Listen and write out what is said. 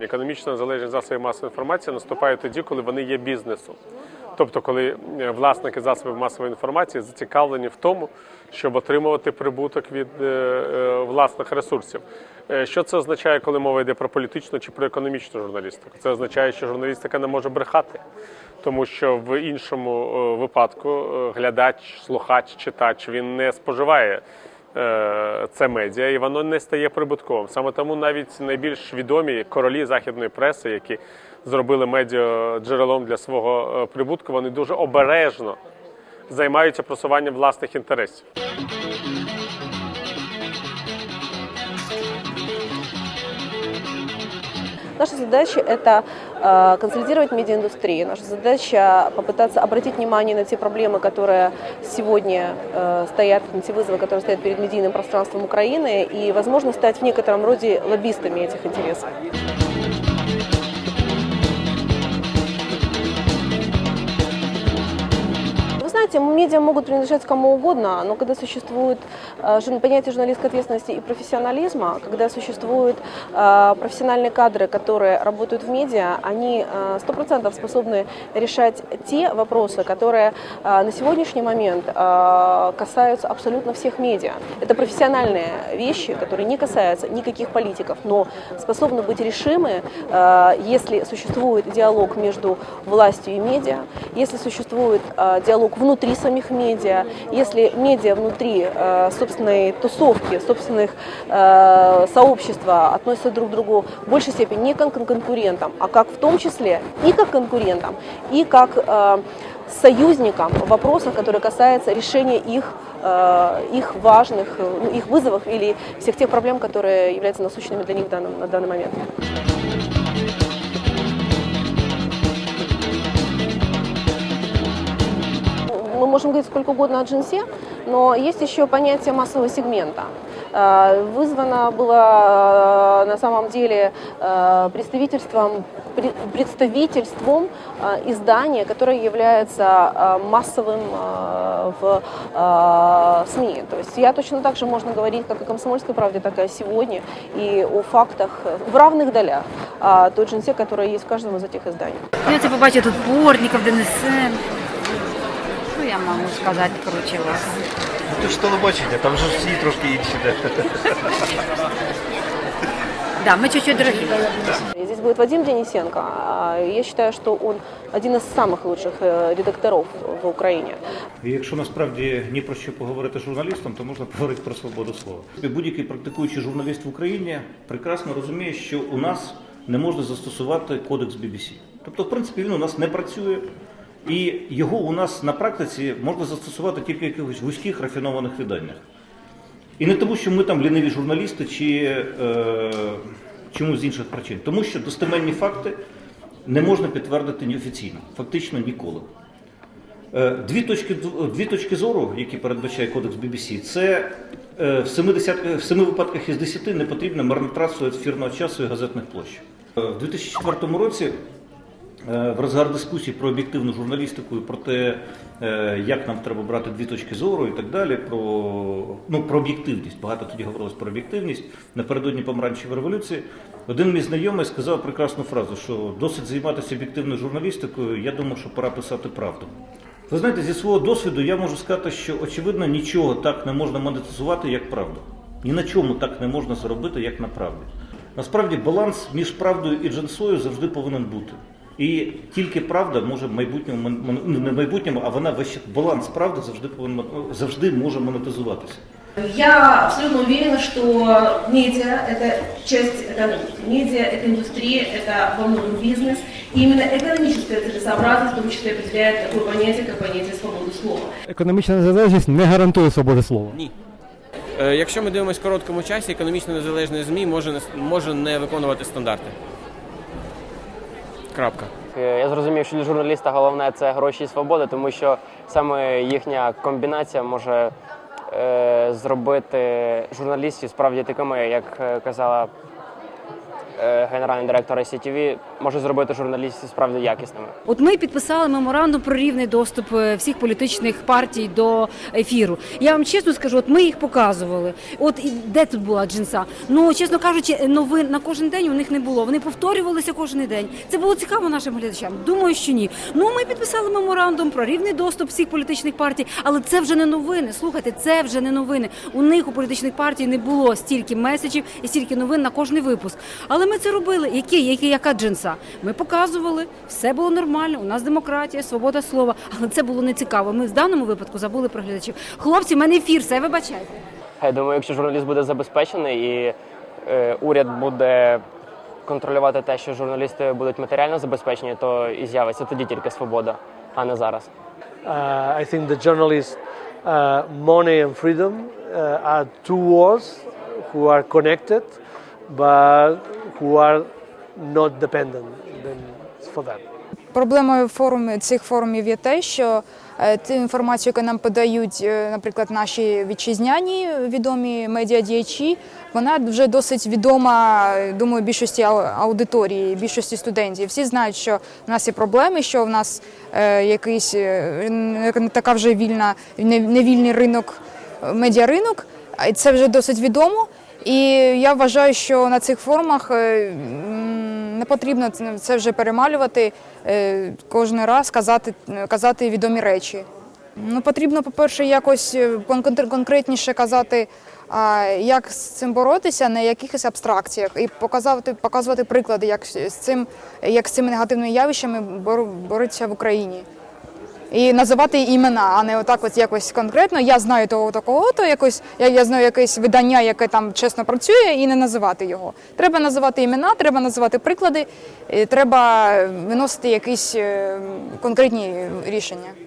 Економічно незалежність засобів масової інформації наступає тоді, коли вони є бізнесом. Тобто, коли е, власники засобів масової інформації зацікавлені в тому, щоб отримувати прибуток від е, е, власних ресурсів. Що це означає, коли мова йде про політичну чи про економічну журналістику? Це означає, що журналістика не може брехати, тому що в іншому випадку глядач, слухач, читач він не споживає це медіа, і воно не стає прибутковим. Саме тому навіть найбільш відомі королі західної преси, які зробили медіа джерелом для свого е, прибутку, вони дуже обережно займаються просуванням власних інтересів. Наша задача – это э, консолидировать медиаиндустрию. Наша задача – попытаться обратить внимание на те проблемы, которые сегодня э, стоят, на те вызовы, которые стоят перед медийным пространством Украины, и, возможно, стать в некотором роде лоббистами этих интересов. Знаете, медиа могут принадлежать кому угодно, но когда существует э, понятие журналистской ответственности и профессионализма, когда существуют э, профессиональные кадры, которые работают в медиа, они э, сто процентов способны решать те вопросы, которые э, на сегодняшний момент э, касаются абсолютно всех медиа. Это профессиональные вещи, которые не касаются никаких политиков, но способны быть решимы, э, если существует диалог между властью и медиа, если существует э, диалог внутри самих медиа, если медиа внутри э, собственной тусовки, собственных э, сообщества относятся друг к другу в большей степени не как к конкурентам, а как в том числе и как конкурентам, и как э, союзникам в вопросах, которые касаются решения их, э, их важных, э, ну, их вызовов или всех тех проблем, которые являются насущными для них в данном- на данный момент. Можем говорить сколько угодно о джинсе, но есть еще понятие массового сегмента. Э, Вызвано было э, на самом деле э, представительством, пре- представительством издания, которое является массовым в СМИ. То есть я точно так же можно говорить как о «Комсомольской правде», так и о сегодня, и о фактах в равных долях той джинсе, которая есть в каждом из этих изданий. Я це побачила тут Бортников, Денисен. Я можу сказати, коротше, вас? Ну, Ти ж телебачення, там же всі трошки інші. Да, ми чуть-чуть дорогі. Здесь будет Вадим Денисенко. Я считаю, что он один из самых лучших э, редакторов в Украине. І якщо насправді ні про що поговорити з журналістом, то можна поговорити про свободу слова. Будь-який практикуючий журналіст в Україні прекрасно розуміє, що у нас не можна застосувати кодекс BBC. Тобто, в принципі, він у нас не працює, і його у нас на практиці можна застосувати тільки в якихось вузьких рафінованих виданнях. І не тому, що ми там ліниві журналісти чи е, чомусь з інших причин, тому що достеменні факти не можна підтвердити неофіційно, фактично ніколи. Е, Дві точки, дві точки зору, які передбачає кодекс BBC, це е, в, 70, в семи випадках із 10 не потрібна марнотратство ефірного часу і газетних площ. Е, В 2004 році в розгар дискусії про об'єктивну журналістику і про те, е, як нам треба брати дві точки зору і так далі, про, ну, про об'єктивність. Багато тоді говорилось про об'єктивність. Напередодні помаранчевої революції один мій знайомий сказав прекрасну фразу, що досить займатися об'єктивною журналістикою, я думав, що пора писати правду. Ви знаєте, зі свого досвіду я можу сказати, що очевидно нічого так не можна монетизувати, як правду. Ні на чому так не можна зробити, як на правді. Насправді баланс між правдою і джинсою завжди повинен бути. І тільки правда може в майбутньому мон- мон- ну, не в майбутньому, а вона весь час- баланс правди завжди повинен мон- завжди може монетизуватися. Я абсолютно уверена, что медиа – это часть экономики. Медиа – это индустрия, это во многом бизнес. И именно экономическая целесообразность в том числе определяет такое понятие, как понятие свободы слова. Економічна незалежність не гарантує свободи слова. Ні. Е, Якщо ми дивимося в короткому часі, економічно незалежне ЗМІ може не, може не виконувати стандарти. Крапка. Е, Я зрозумів, що для журналіста головне це гроші і свобода, тому що саме їхня комбінація може е, зробити журналістів справді такими, як е, казала генеральний директор ICTV, може зробити журналістів справді якісними. От ми підписали меморандум про рівний доступ е, всіх політичних партій до ефіру. Я вам чесно скажу, от ми їх показували. От і де тут була джинса? Ну чесно кажучи, новин на кожен день у них не було. Вони повторювалися кожен день. Це було цікаво нашим глядачам. Думаю, що ні. Ну ми підписали меморандум про рівний доступ всіх політичних партій, але це вже не новини. Слухайте, це вже не новини. У них у політичних партій не було стільки меседжів і стільки новин на кожний випуск. Але ми це робили. Які, які яка джинса? Ми показували, все було нормально. У нас демократія, свобода слова. Але це було не цікаво. Ми в даному випадку забули про глядачів. Хлопці, в мене ефір, все вибачайте. Я думаю, якщо журналіст буде забезпечений і е, уряд буде контролювати те, що журналісти будуть матеріально забезпечені, то і з'явиться тоді тільки свобода, а не зараз. Uh, I think the journalists, uh, money and freedom uh, are two worlds who are connected, but who are not dependent. For that. Проблемою форуму цих форумів є те, що е, ту інформацію, яку нам подають, е, наприклад, наші вітчизняні відомі медіадіячі, вона вже досить відома, е, думаю, більшості аудиторії, більшості студентів. Всі знають, що в нас є проблеми, що в нас якийсь не така вже вільна, не- невільний ринок, медіаринок. Це вже досить відомо. І я вважаю, що на цих форумах е, не потрібно це- вже перемалювати е, кожен раз, казати, казати відомі речі. Ну, потрібно, по-перше, якось е, конкретніше казати, як з цим боротися, на якихось абстракціях, і показувати, показувати приклади, як з цим, як з цими негативними явищами бор- боротися в Україні. І називати імена, а не отак от якось конкретно. Я знаю того такого, то якось я, я знаю якесь видання, яке там чесно працює, і не називати його. Треба називати імена, треба називати приклади, і треба виносити якісь е, конкретні рішення.